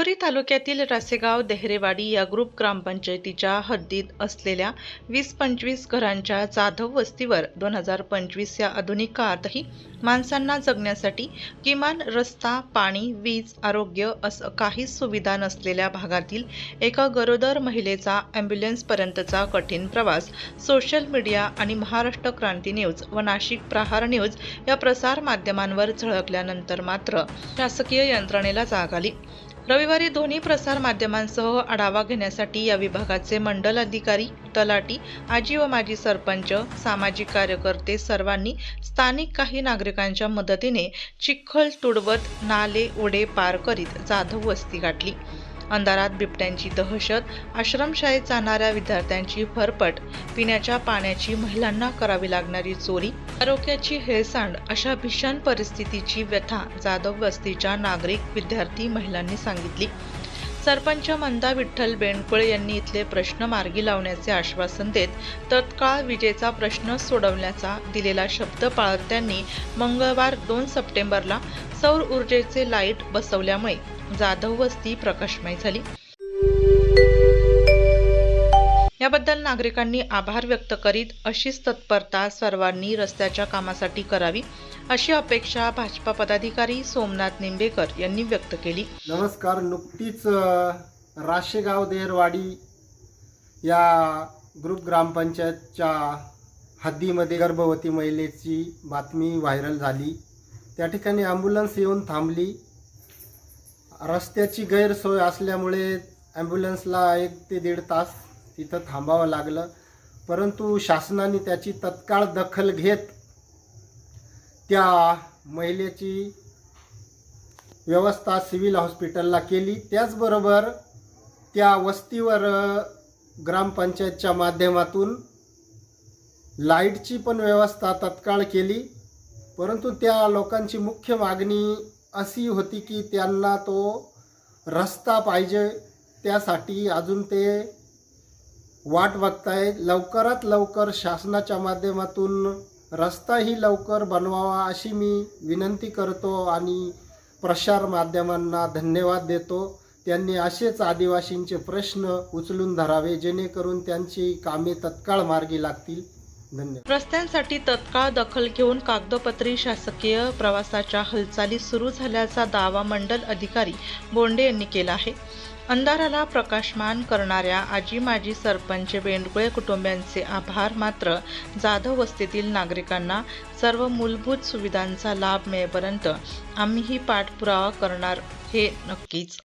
दिंडोरी तालुक्यातील रासेगाव देहरेवाडी या ग्रुप ग्रामपंचायतीच्या हद्दीत असलेल्या वीस पंचवीस घरांच्या जाधव वस्तीवर दोन हजार पंचवीस या आधुनिक काळातही माणसांना जगण्यासाठी किमान रस्ता पाणी वीज आरोग्य असं काहीच सुविधा नसलेल्या भागातील एका गरोदर महिलेचा ॲम्ब्युलन्सपर्यंतचा कठीण प्रवास सोशल मीडिया आणि महाराष्ट्र क्रांती न्यूज व नाशिक प्रहार न्यूज या प्रसार माध्यमांवर झळकल्यानंतर मात्र शासकीय यंत्रणेला जाग आली. रविवारी दोन्ही प्रसार माध्यमांसह आढावा घेण्यासाठी या विभागाचे मंडल अधिकारी तलाटी आजी व माजी सरपंच सामाजिक कार्यकर्ते सर्वांनी स्थानिक काही नागरिकांच्या मदतीने चिखल तुडवत नाले ओढे पार करीत जाधव वस्ती गाठली. अंधारात बिबट्यांची दहशत आश्रमशाळेत जाणाऱ्या विद्यार्थ्यांची फरफट पिण्याच्या पाण्याची महिलांना करावी लागणारी चोरी आरोग्याची हेळसांड अशा भीषण परिस्थितीची व्यथा जाधव वस्तीच्या नागरिक विद्यार्थी महिलांनी सांगितली. सरपंच मंदा विठ्ठल बेणकुळे यांनी इथले प्रश्न मार्गी लावण्याचे आश्वासन देत तत्काळ विजेचा प्रश्न सोडवण्याचा दिलेला शब्द पाळत त्यांनी मंगळवार दोन सप्टेंबरला सौर ऊर्जेचे लाइट बसवल्यामुळे जाधव वस्ती प्रकाशमय झाली. याबद्दल नागरिकांनी आभार व्यक्त करीत अशीच तत्परता सर्वांनी रस्त्याच्या कामासाठी करावी अशी अपेक्षा भाजपा पदाधिकारी सोमनाथ निंबेकर यांनी व्यक्त केली. नमस्कार नुकतीच राशेगाव देहरवाडी या ग्रुप ग्रामपंचायतच्या हद्दीमध्ये गर्भवती महिलेची बातमी व्हायरल झाली. त्या ठिकाणी ॲम्ब्युलन्स येऊन थांबली. रस्त्याची गैरसोय असल्यामुळे ॲम्ब्युलन्सला एक ते दीड तास तिथं थांबावं लागलं. परंतु शासनाने त्याची तत्काळ दखल घेत त्या महिलेची व्यवस्था सिव्हिल हॉस्पिटलला केली. त्याचबरोबर त्या वस्तीवर ग्रामपंचायतच्या माध्यमातून लाईटची पण व्यवस्था तत्काळ केली. परंतु त्या लोकांची मुख्य मागणी अशी होती की त्यांना तो रस्ता पाहिजे त्यासाठी अजून ते वाट बघताय. लवकरात लवकर शासनाच्या माध्यमातून रस्ताही लवकर बनवावा अशी मी विनंती करतो आणि प्रसार माध्यमांना धन्यवाद देतो. त्यांनी असेच आदिवासींचे प्रश्न उचलून धरावे जेणेकरून त्यांची कामे तत्काळ मार्गी लागतील. धन्यवाद. रस्त्यांसाठी तत्काळ दखल घेऊन कागदोपत्री शासकीय प्रवासाच्या हालचाली सुरू झाल्याचा दावा मंडल अधिकारी बोंडे यांनी केला आहे. अंधाराला प्रकाशमान करणाऱ्या आजी माजी सरपंच बेंडगुळे कुटुंबियांचे आभार. मात्र जाधव वस्तीतील नागरिकांना सर्व मूलभूत सुविधांचा लाभ मिळेपर्यंत आम्हीही पाठपुरावा करणार हे नक्कीच.